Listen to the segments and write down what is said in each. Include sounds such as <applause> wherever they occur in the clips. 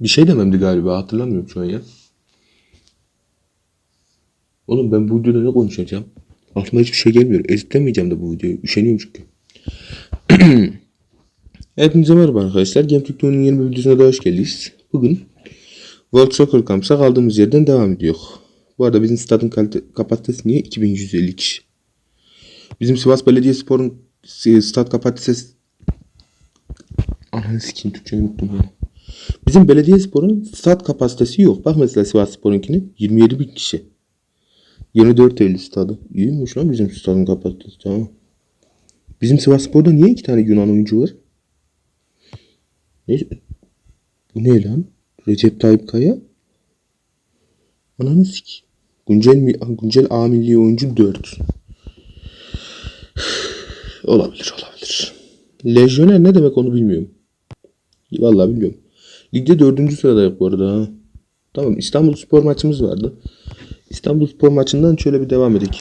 Bir şey dememdi galiba hatırlamıyorum şu an ya. Oğlum ben bu videoda ne konuşacağım? Aklıma hiçbir şey gelmiyor. Editlemeyeceğim de bu videoyu. Üşeniyorum çünkü. <clears throat> Hepinize merhaba arkadaşlar. Game Türk'ün yeni bir videosuna da hoş geldiniz. Bugün World Soccer Camps'a kaldığımız yerden devam ediyor. Bu arada bizim stadın kalite, kapasitesi niye? 2150 kişi. Bizim Sivas Belediyespor'un e, stat kapasitesi... Ananı sikeyim Türkçeyi unuttum ya. Bizim Belediyespor'un stat kapasitesi yok. Bak mesela Sivas Spor'unkinin 27 bin kişi. 24 Eylül stadı. İyiymiş lan bizim stadın kapasitesi tamam. Bizim Sivas Spor'da niye iki tane Yunan oyuncu var? Ne? Bu ne lan? Recep Tayyip Kaya? Ananı sik. Güncel, güncel A milli oyuncu 4. <sighs> olabilir olabilir. Lejyoner ne demek onu bilmiyorum. Vallahi bilmiyorum. Ligde dördüncü sıradayız bu arada. Tamam İstanbul Spor maçımız vardı. İstanbul Spor maçından şöyle bir devam edelim.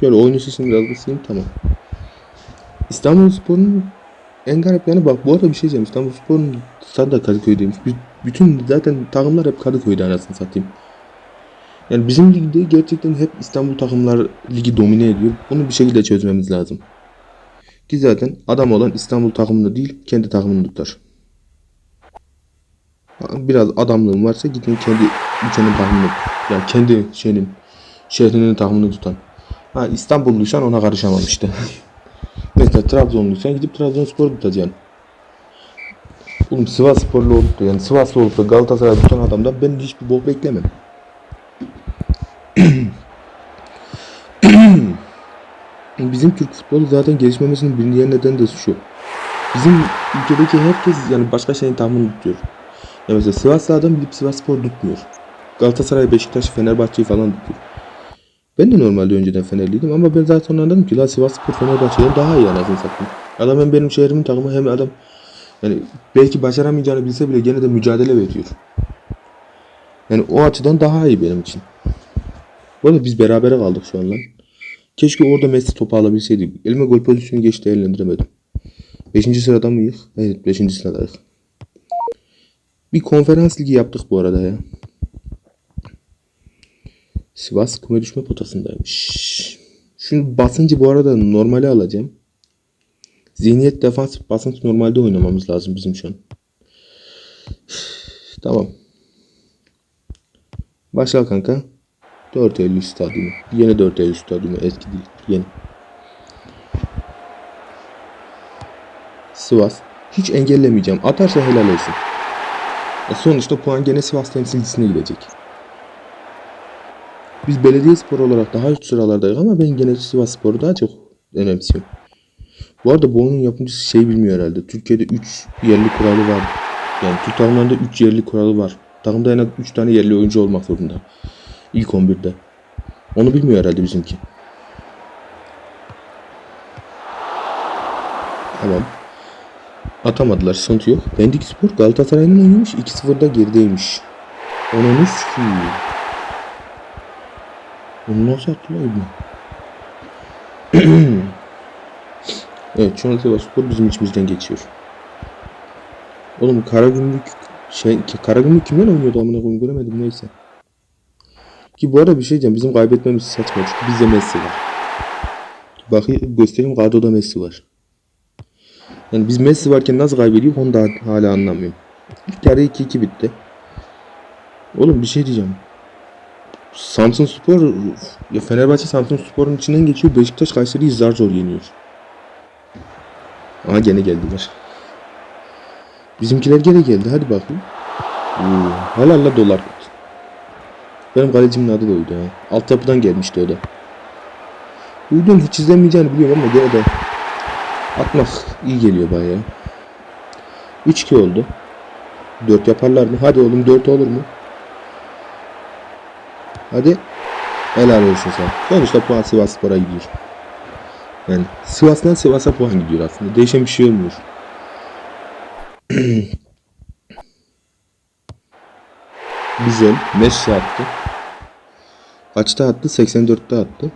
Şöyle oyunu sesini biraz kısayım tamam. İstanbul Spor'un en garip yanı bak bu arada bir şey diyeceğim. İstanbul Spor'un stadı da Kadıköy'deymiş. Bütün zaten takımlar hep Kadıköy'de anasını satayım. Yani bizim ligde gerçekten hep İstanbul takımlar ligi domine ediyor. Bunu bir şekilde çözmemiz lazım. Ki zaten adam olan İstanbul takımını değil kendi takımını tutar. Biraz adamlığın varsa gidin kendi ülkenin takımını yani kendi şeyinin şehrinin takımını tutan. Ha İstanbulluysan ona karışamam işte. <laughs> Mesela Trabzonluysan gidip Trabzonspor'u tutacaksın. Oğlum Sivas sporlu olup da yani Sivaslı olup da Galatasaray tutan adamdan ben hiçbir bok beklemem. <coughs> Bizim Türk futbolu zaten gelişmemesinin bir diğer nedeni de şu. Bizim ülkedeki herkes yani başka şeyin tahmin tutuyor. Ya mesela Sivaslı adam gidip Sivas Spor tutmuyor. Galatasaray, Beşiktaş, Fenerbahçe'yi falan tutuyor. Ben de normalde önceden Fenerliydim ama ben zaten anladım ki la Sivas Spor Fenerbahçe'den daha iyi anasını satayım. Adam hem benim şehrimin takımı hem adam yani belki başaramayacağını bilse bile gene de mücadele veriyor. Yani o açıdan daha iyi benim için. Bu arada biz berabere kaldık şu an lan. Keşke orada Messi topu alabilseydik. Elime gol pozisyonu geçti değerlendiremedim. Beşinci sırada mıyız? Evet beşinci sıradayız. Bir konferans ligi yaptık bu arada ya. Sivas küme düşme potasındaymış. Şunu basıncı bu arada normale alacağım. Zihniyet defans basınç normalde oynamamız lazım bizim şu an. <sighs> Tamam. Başla kanka. 4 Eylül stadyumu. Yeni 4 Eylül stadyumu. Eski değil. Yeni. Sivas. Hiç engellemeyeceğim. Atarsa helal olsun. E sonuçta puan gene Sivas temsilcisine gidecek. Biz belediye spor olarak daha üst sıralardayız ama ben gene Sivas Spor'u daha çok önemsiyorum. Bu arada bu oyunun yapımcısı şey bilmiyor herhalde. Türkiye'de 3 yerli kuralı var. Yani Türk takımlarında 3 yerli kuralı var. Takımda en az 3 tane yerli oyuncu olmak zorunda. İlk 11'de. Onu bilmiyor herhalde bizimki. Tamam. Atamadılar. Sıkıntı yok. Pendik Spor Galatasaray'ın oynamış. 2-0'da gerideymiş. Onu sikiyim. Onu nasıl attılar <clears throat> İbni? evet Sivas Spor bizim içimizden geçiyor. Oğlum Karagümrük şey Karagümrük kimden oynuyordu amına koyayım göremedim neyse. Ki bu arada bir şey diyeceğim bizim kaybetmemiz saçma çünkü bizde Messi var. Bakayım göstereyim kadroda Messi var. Yani biz Messi varken nasıl kaybediyor onu da hala anlamıyorum. İlk yarı 2-2 bitti. Oğlum bir şey diyeceğim. Samsun Spor ya Fenerbahçe Samsun Spor'un içinden geçiyor. Beşiktaş Kayseri'yi zar zor yeniyor. Aha gene geldiler. Bizimkiler gene geldi. Hadi bakayım. Oo, hala la dolar. Benim kalecimin adı da oydu ha. Altyapıdan gelmişti o da. Uyudum hiç izlemeyeceğini biliyorum ama gene de atmak iyi geliyor bayağı. 3-2 oldu. 4 yaparlar mı? Hadi oğlum 4 olur mu? Hadi. Helal olsun sen. Sonuçta puan Sivas Spor'a gidiyor. Yani Sivas'tan Sivas'a puan gidiyor aslında. Değişen bir şey olmuyor. <clears throat> Güzel. Messi attı. Kaçta attı? 84'te attı.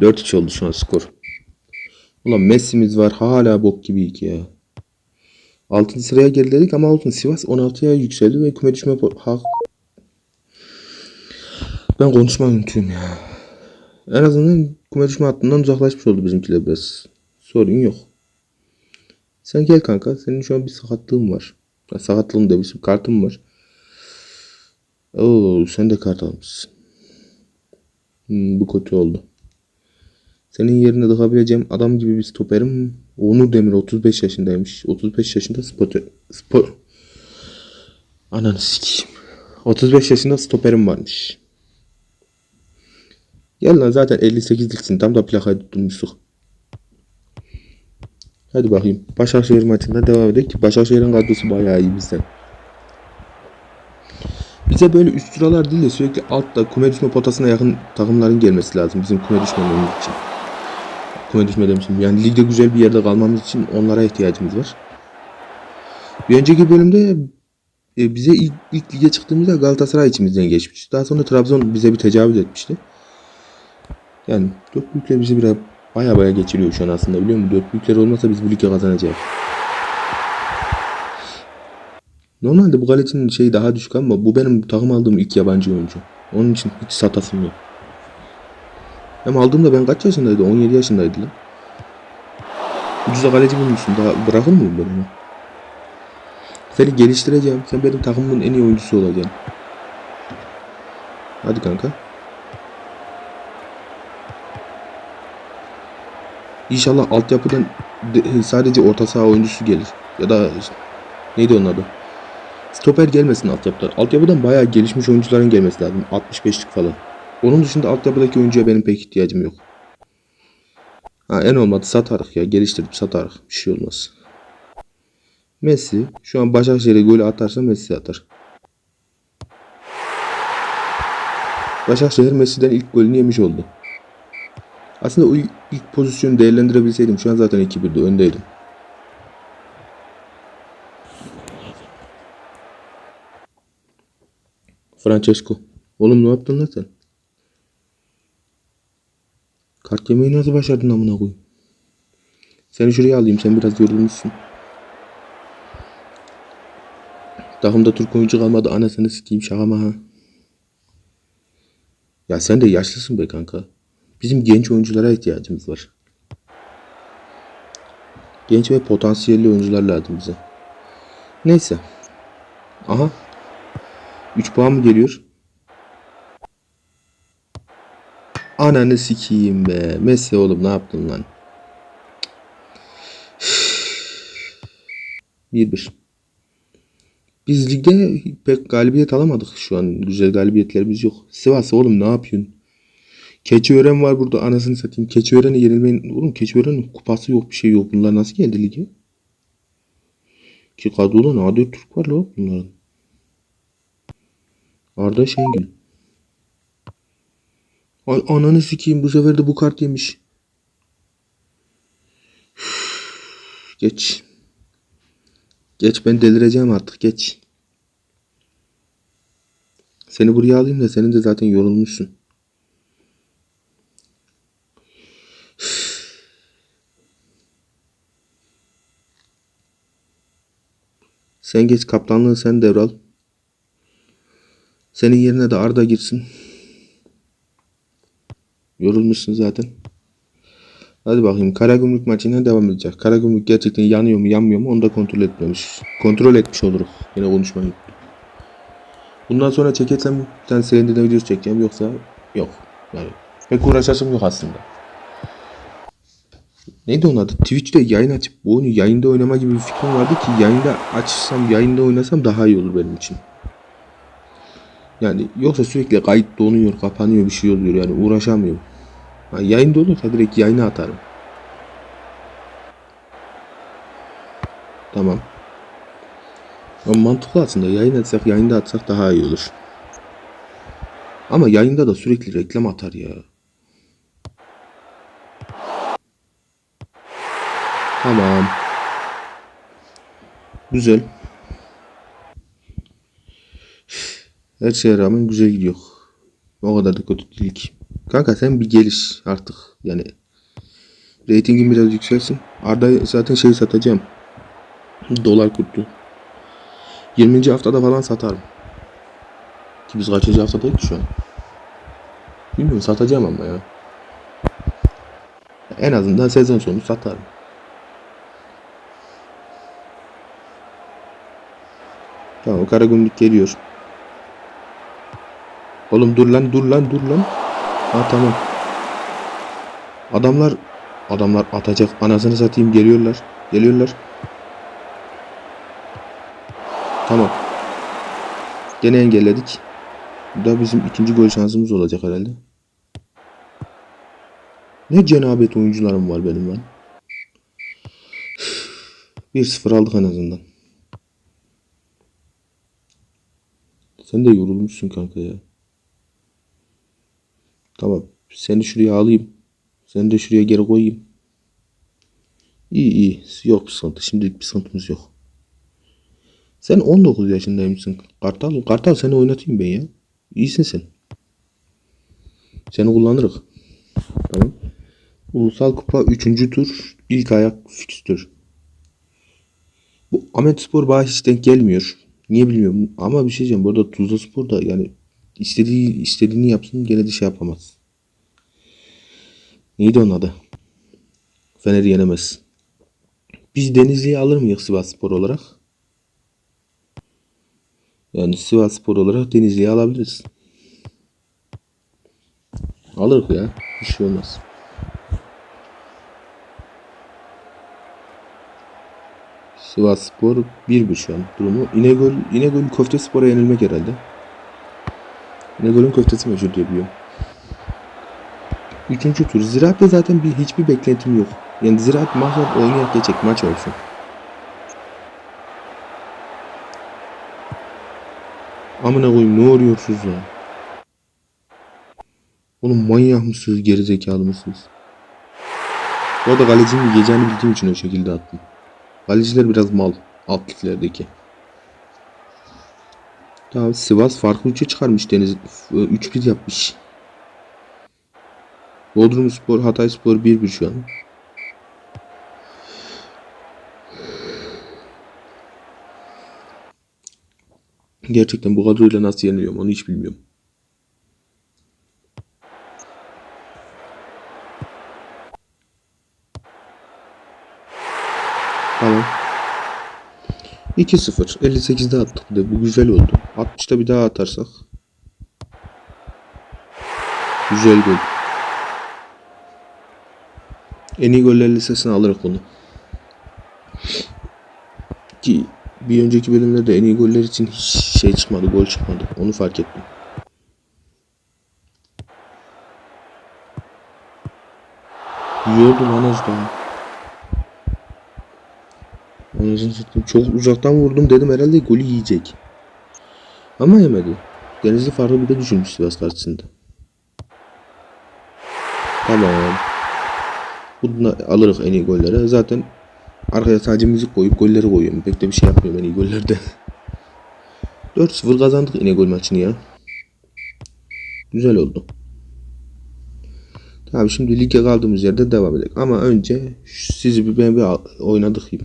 4-3 oldu şu an skor. Ulan Messi'miz var hala bok gibi ki ya. 6. sıraya geriledik ama olsun Sivas 16'ya yükseldi ve küme düşme hak... Ben konuşmayı unutuyorum ya. En azından küme düşme hattından uzaklaşmış oldu bizimkiler biraz. Sorun yok. Sen gel kanka. Senin şu an bir sakatlığın var. Ya, sakatlığın demişim. Kartın var. Oo, sen de kart almışsın. Hmm, bu kötü oldu. Senin yerine dıkabileceğim adam gibi bir stoperim. Onur Demir 35 yaşındaymış. 35 yaşında spor... spor... Ananı sikeyim. 35 yaşında stoperim varmış. Gel lan zaten 58'liksin. Tam da plakayı tutmuştuk. Hadi bakayım. Başakşehir maçında devam edelim ki Başakşehir'in kadrosu bayağı iyi bizden. Bize böyle üst sıralar değil de sürekli altta küme düşme potasına yakın takımların gelmesi lazım bizim küme düşmememiz için. Küme düşme demişim. Yani ligde güzel bir yerde kalmamız için onlara ihtiyacımız var. Bir önceki bölümde e, bize ilk, ilk lige çıktığımızda Galatasaray içimizden geçmişti. Daha sonra Trabzon bize bir tecavüz etmişti. Yani dört büyükler bizi biraz baya baya geçiriyor şu an aslında biliyor musun? Dört büyükler olmasa biz bu ligi kazanacağız. Normalde bu kalecinin şeyi daha düşük ama bu benim takım aldığım ilk yabancı oyuncu. Onun için hiç satasım yok. Hem aldığımda ben kaç yaşındaydı? 17 yaşındaydı lan. Ucuza kaleci bulmuşsun. Daha bırakır mıyım ben onu? Seni geliştireceğim. Sen benim takımımın en iyi oyuncusu olacaksın. Hadi kanka. İnşallah altyapıdan de- sadece orta saha oyuncusu gelir. Ya da neydi onun adı? Stoper gelmesin altyapıdan. Altyapıdan bayağı gelişmiş oyuncuların gelmesi lazım. 65'lik falan. Onun dışında altyapıdaki oyuncuya benim pek ihtiyacım yok. Ha, en olmadı satarık ya. Geliştirip satarık. Bir şey olmaz. Messi. Şu an Başakşehir'e golü atarsa Messi atar. Başakşehir Messi'den ilk golünü yemiş oldu. Aslında o ilk, pozisyonu değerlendirebilseydim şu an zaten 2-1'de öndeydim. Francesco. Oğlum ne yaptın lan sen? Kart yemeyi nasıl başardın amına koyayım? Seni şuraya alayım sen biraz yorulmuşsun. Takımda Türk oyuncu kalmadı anasını sikeyim şaka mı ha? Ya sen de yaşlısın be kanka. Bizim genç oyunculara ihtiyacımız var. Genç ve potansiyelli oyuncular lazım bize. Neyse. Aha. 3 puan mı geliyor? Ananı sikeyim be. Messi oğlum ne yaptın lan? <sighs> 1-1. Biz ligde pek galibiyet alamadık şu an. Güzel galibiyetlerimiz yok. Sivas oğlum ne yapıyorsun? Keçiören var burada anasını satayım. Keçiören'e yenilmeyin. Oğlum Keçiören'in kupası yok bir şey yok. Bunlar nasıl geldi lige? Ki kadroda nadir Türk var la bunların. Arda Şengül. Ananı sikeyim bu sefer de bu kart yemiş. Geç. Geç ben delireceğim artık geç. Seni buraya alayım da senin de zaten yorulmuşsun. Sen geç kaptanlığı sen devral. Senin yerine de Arda girsin. Yorulmuşsun zaten. Hadi bakayım Karagümrük maçına devam edeceğiz. Karagümrük gerçekten yanıyor mu yanmıyor mu onu da kontrol etmemiş. Kontrol etmiş oluruz. Yine konuşmayı. Bundan sonra çekersem bir tane Selendi'de videosu çekeceğim yoksa yok. Yani pek uğraşasım yok aslında. Neydi onun adı? Twitch'te yayın açıp bu oyunu yayında oynama gibi bir fikrim vardı ki yayında açsam yayında oynasam daha iyi olur benim için. Yani yoksa sürekli kayıt donuyor, kapanıyor bir şey oluyor yani uğraşamıyorum. Ha, yayında olursa direkt yayına atarım. Tamam. Ama mantıklı aslında yayın atsak yayında atsak daha iyi olur. Ama yayında da sürekli reklam atar ya. Tamam. Güzel. Her şeye rağmen güzel gidiyor. O kadar da kötü değil ki. Kanka sen bir geliş artık. Yani reytingin biraz yükselsin. Arda'yı zaten şey satacağım. Dolar kurtu. 20. haftada falan satarım. Ki biz kaçıncı haftadayız şu an? Bilmiyorum satacağım ama ya. En azından sezon sonu satarım. Tamam Karagümrük geliyor. Oğlum dur lan dur lan dur lan. Ha tamam. Adamlar adamlar atacak. Anasını satayım geliyorlar. Geliyorlar. Tamam. Gene engelledik. Bu da bizim ikinci gol şansımız olacak herhalde. Ne cenabet oyuncularım var benim lan. 1-0 aldık en azından. Sen de yorulmuşsun kanka ya. Tamam. Seni şuraya alayım. Seni de şuraya geri koyayım. İyi iyi. Yok bir sıkıntı. Şimdilik bir sıkıntımız yok. Sen 19 yaşındaymışsın. Kartal, Kartal seni oynatayım ben ya. İyisin sen. Seni kullanırız. Tamam. Ulusal Kupa 3. tur ilk ayak fikstür. Bu Ahmet Spor bana denk gelmiyor. Niye bilmiyorum ama bir şey diyeceğim. Bu arada Tuzla Spor da yani istediği istediğini yapsın gene de şey yapamaz. Neydi onun adı? Fener'i yenemez. Biz Denizli'yi alır mıyız Sivas Spor olarak? Yani Sivas Spor olarak Denizli'yi alabiliriz. Alırız ya. Bir şey olmaz. Sivas Spor 1-1 şu an durumu. İnegöl, İnegöl Köfte Spor'a yenilmek herhalde. İnegöl'ün köftesi meşhur diye biliyorum. Üçüncü tur. Ziraat'ta zaten bir hiçbir beklentim yok. Yani Ziraat maç oynayarak geçecek maç olsun. Amına koyayım ne arıyorsunuz ya? Oğlum manyak mısınız gerizekalı mısınız? Bu arada kalecinin yiyeceğini bildiğim için o şekilde attım. Kaleciler biraz mal. Alt liglerdeki. Tamam Sivas farklı 3'e çıkarmış Deniz. 3-1 yapmış. Bodrum Spor, Hatay Spor 1-1 şu an. Gerçekten bu kadroyla nasıl yeniliyorum onu hiç bilmiyorum. Tamam. 2-0. 58'de attık de. Bu güzel oldu. 60'ta bir daha atarsak. Güzel gol. En iyi goller listesine alırız bunu. Ki bir önceki bölümlerde en iyi goller için hiç şey çıkmadı, gol çıkmadı. Onu fark ettim. İyi oldu lan. Anasını satayım. Çok uzaktan vurdum dedim herhalde golü yiyecek. Ama yemedi. Denizli farklı bir de düşünmüş Sivas karşısında. Tamam. Bunu alırız en iyi gollere. Zaten arkaya sadece müzik koyup golleri koyuyorum. Pek de bir şey yapmıyorum en iyi gollerde. <laughs> 4-0 kazandık yine gol maçını ya. Güzel oldu. Tamam şimdi lige kaldığımız yerde devam edelim. Ama önce sizi bir ben bir oynadık gibi.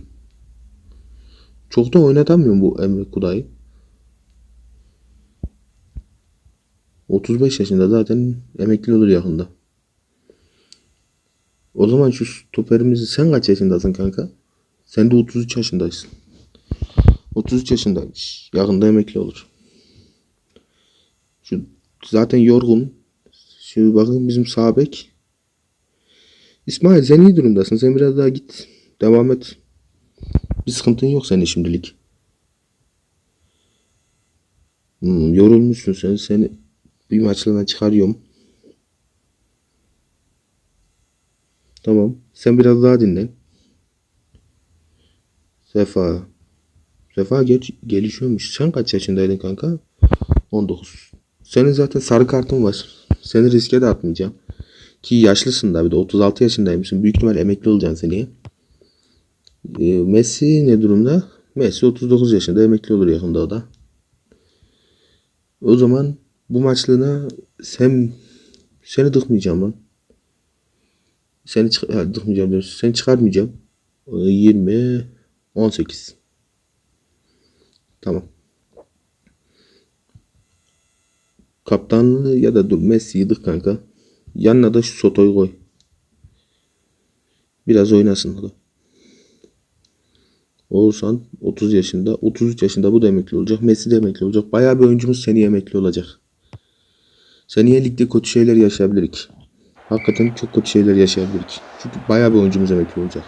Çok da oynatamıyorum bu Emre Kuday'ı. 35 yaşında zaten emekli olur yakında. O zaman şu stoperimizi sen kaç yaşındasın kanka? Sen de 33 yaşındaysın. 33 yaşındaymış. Yakında emekli olur. Şu zaten yorgun. Şimdi bakın bizim sağ bek. İsmail sen iyi durumdasın. Sen biraz daha git. Devam et. Bir sıkıntın yok senin şimdilik. Hmm, yorulmuşsun sen. Seni bir maçlarına çıkarıyorum. Tamam. Sen biraz daha dinlen. Sefa. Sefa geç, gelişiyormuş. Sen kaç yaşındaydın kanka? 19. Senin zaten sarı kartın var. Seni riske de atmayacağım. Ki yaşlısın da bir de 36 yaşındaymışsın. Büyük ihtimal emekli olacaksın seneye. Ee, Messi ne durumda? Messi 39 yaşında emekli olur yakında o da. O zaman bu maçlığına sen seni dıkmayacağım lan. Seni çık ha, dıkmayacağım diyorsun. Seni çıkarmayacağım. Ee, 20 18. Tamam. Kaptanlığı ya da dur Messi yıdık kanka. Yanına da şu Soto'yu koy. Biraz oynasın o da. Oğuzhan 30 yaşında. 33 yaşında bu da emekli olacak. Messi de emekli olacak. Bayağı bir oyuncumuz seneye emekli olacak. Seneye ligde kötü şeyler yaşayabilirik. Hakikaten çok kötü şeyler yaşayabilirik. Çünkü bayağı bir oyuncumuz emekli olacak.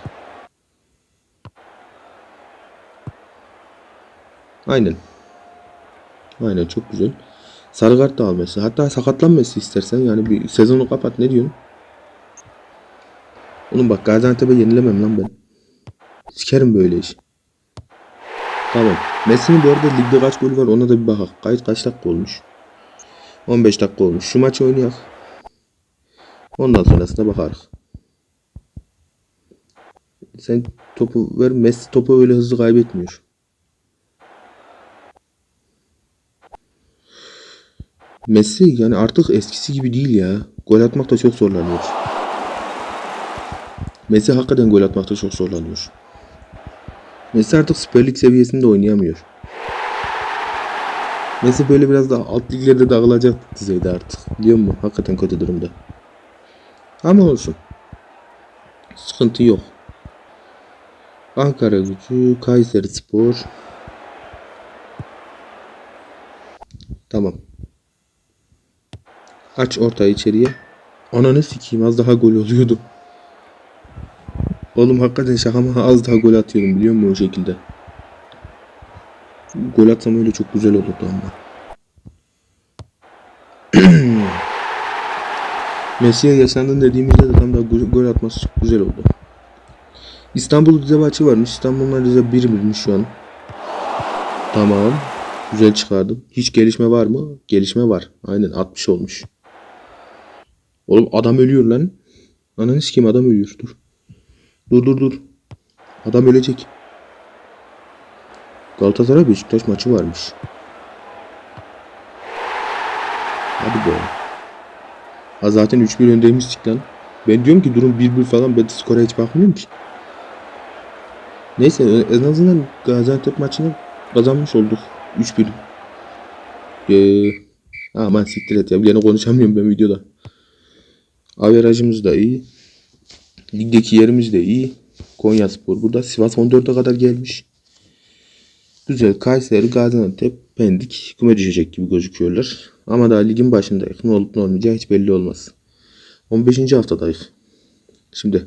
Aynen. Aynen çok güzel. Sarı kart da al. Hatta sakatlanması istersen yani bir sezonu kapat ne diyorsun? Oğlum bak Gaziantep'e yenilemem lan ben. Sikerim böyle iş. Tamam. Messi'nin bu arada ligde kaç golü var ona da bir bakak. Kayıt kaç dakika olmuş? 15 dakika olmuş. Şu maçı oynayak. Ondan sonrasına bakarız. Sen topu ver. Messi topu öyle hızlı kaybetmiyor. Messi yani artık eskisi gibi değil ya. Gol atmakta çok zorlanıyor. Messi hakikaten gol atmakta çok zorlanıyor. Messi artık Süper Lig seviyesinde oynayamıyor. Messi böyle biraz daha alt liglerde dağılacak düzeyde artık. Biliyor musun? Hakikaten kötü durumda. Ama olsun. Sıkıntı yok. Ankara gücü, Kayseri Spor. Tamam. Aç ortayı içeriye. Ananı sikeyim az daha gol oluyordu. Oğlum hakikaten şaka mı az daha gol atıyordum biliyor musun o şekilde. Gol atsam öyle çok güzel olurdu ama. <clears throat> Messi'ye yaşandın dediğimizde de tam da gol atması güzel oldu. İstanbul Rize maçı varmış. İstanbul'la Rize 1-1'miş şu an. Tamam. Güzel çıkardım. Hiç gelişme var mı? Gelişme var. Aynen 60 olmuş. Oğlum adam ölüyor lan. Ananı sikeyim adam ölüyor. Dur. Dur dur dur. Adam ölecek. Galatasaray Beşiktaş maçı varmış. Hadi be. Ha zaten 3-1 öndeymiştik lan. Ben diyorum ki durum 1-1 falan ben skora hiç bakmıyorum ki. Neyse en azından Gaziantep maçını kazanmış olduk. 3-1. Ee, aman siktir et ya. Yana konuşamıyorum ben videoda. Averajımız da iyi. Ligdeki yerimiz de iyi. Konya Spor burada. Sivas 14'e kadar gelmiş. Güzel. Kayseri, Gaziantep, Pendik küme düşecek gibi gözüküyorlar. Ama daha ligin başındayız. Ne olup ne olmayacağı hiç belli olmaz. 15. haftadayız. Şimdi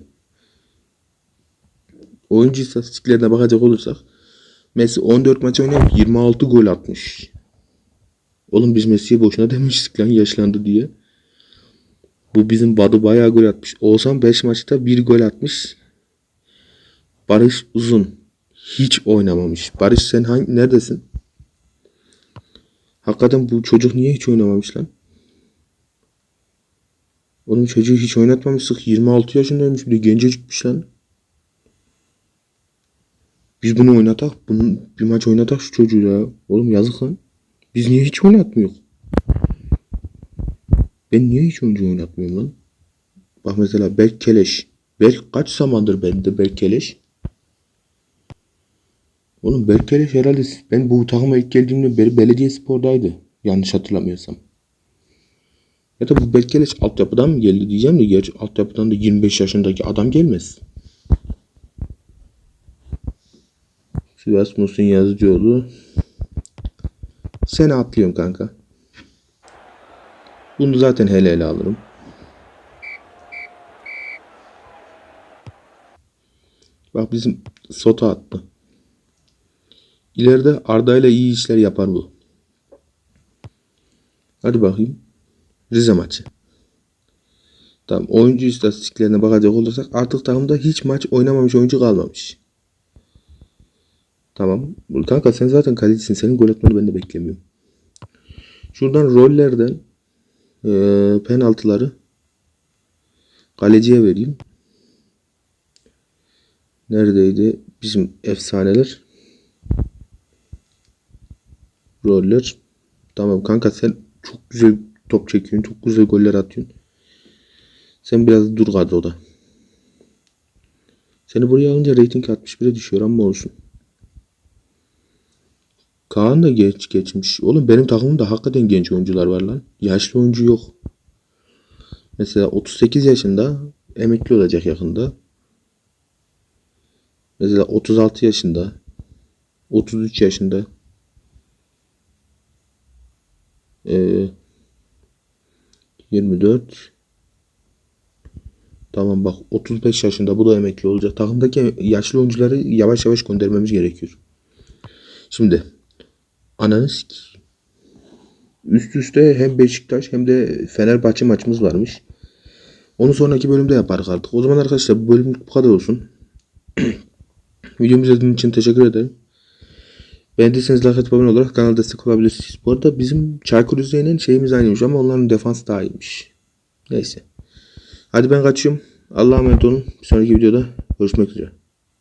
oyuncu istatistiklerine bakacak olursak Messi 14 maç oynayıp 26 gol atmış. Oğlum biz Messi'ye boşuna demiştik lan yaşlandı diye. Bu bizim Badu bayağı gol atmış. Oğuzhan 5 maçta 1 gol atmış. Barış Uzun hiç oynamamış. Barış sen hangi neredesin? Hakikaten bu çocuk niye hiç oynamamış lan? Oğlum çocuğu hiç oynatmamıştık. 26 yaşındaymış bir de gencecikmiş lan. Biz bunu oynatak. Bunu, bir maç oynatak şu çocuğu ya. Oğlum yazık lan. Biz niye hiç oynatmıyoruz? Ben niye hiç oyuncu oynatmıyorum lan? Bak mesela Berk Keleş. Berk kaç zamandır bende Berk Keleş? Oğlum Berk Keleş herhalde ben bu takıma ilk geldiğimde beri belediye spordaydı. Yanlış hatırlamıyorsam. Ya da bu Berk Keleş altyapıdan mı geldi diyeceğim de gerçi altyapıdan da 25 yaşındaki adam gelmez. Sivas Musun Yazıcıoğlu. Seni atlıyorum kanka. Bunu zaten hele hele alırım. Bak bizim Sota attı. İleride Arda ile iyi işler yapar bu. Hadi bakayım. Rize maçı. Tamam oyuncu istatistiklerine bakacak olursak artık takımda hiç maç oynamamış oyuncu kalmamış. Tamam. Kanka sen zaten kalecisin. Senin gol atmanı ben de beklemiyorum. Şuradan rollerden ee, penaltıları kaleciye vereyim. Neredeydi bizim efsaneler? Roller. Tamam kanka sen çok güzel top çekiyorsun. Çok güzel goller atıyorsun. Sen biraz dur kadroda. Seni buraya alınca rating 61'e düşüyor ama olsun. Kaan da geç geçmiş. Oğlum benim takımımda hakikaten genç oyuncular var lan. Yaşlı oyuncu yok. Mesela 38 yaşında emekli olacak yakında. Mesela 36 yaşında. 33 yaşında. Ee, 24 Tamam bak 35 yaşında bu da emekli olacak. Takımdaki yaşlı oyuncuları yavaş yavaş göndermemiz gerekiyor. Şimdi ananı sik- Üst üste hem Beşiktaş hem de Fenerbahçe maçımız varmış. Onu sonraki bölümde yaparız artık. O zaman arkadaşlar bu bölümlük bu kadar olsun. <clears throat> Videomu izlediğiniz için teşekkür ederim. Beğendiyseniz like atıp abone olarak kanala destek olabilirsiniz. Bu arada bizim Çaykur Rize'nin şeyimiz aynıymış ama onların defans daha iyiymiş. Neyse. Hadi ben kaçıyorum. Allah'a emanet olun. Bir sonraki videoda görüşmek üzere.